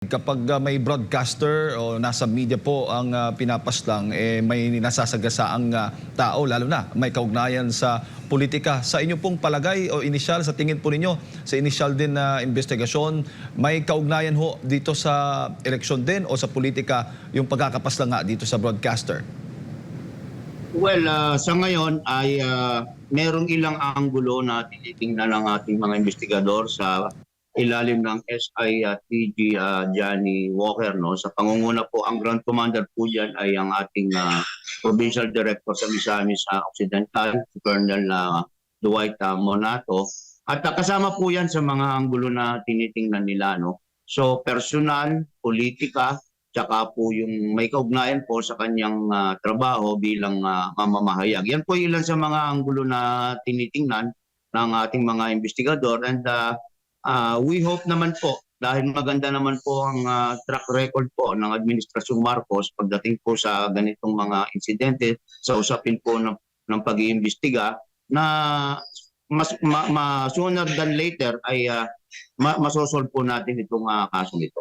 Kapag ah, may broadcaster o nasa media po ang ah, pinapaslang, eh, may nasasagasaang ah, tao, lalo na may kaugnayan sa politika. Sa inyo pong palagay o inisyal, sa tingin po ninyo, sa inisyal din na investigasyon, may kaugnayan ho dito sa eleksyon din o sa politika yung pagkakapaslang nga dito sa broadcaster? Well, ah, sa ngayon ay ah, merong ilang anggulo na tinitingnan ng ating mga investigador sa ilalim ng SITG uh, Johnny Walker. No? Sa pangunguna po, ang Grand Commander po dyan ay ang ating ah, Provincial Director sa Misamis sa Occidental, si Colonel ah, Dwight ah, Monato. At ah, kasama po yan sa mga anggulo na tinitingnan nila. No? So, personal, politika, tsaka po yung may kaugnayan po sa kanyang ah, trabaho bilang ah, mamamahayag. Yan po ilan sa mga anggulo na tinitingnan ng ating mga investigador and ah, ah, we hope naman po dahil maganda naman po ang ah, track record po ng Administrasyong Marcos pagdating po sa ganitong mga insidente sa usapin po ng, ng pag-iimbestiga na mas ma, ma- sooner than later ay uh, ma, masosolve po natin itong ah, kasong ito.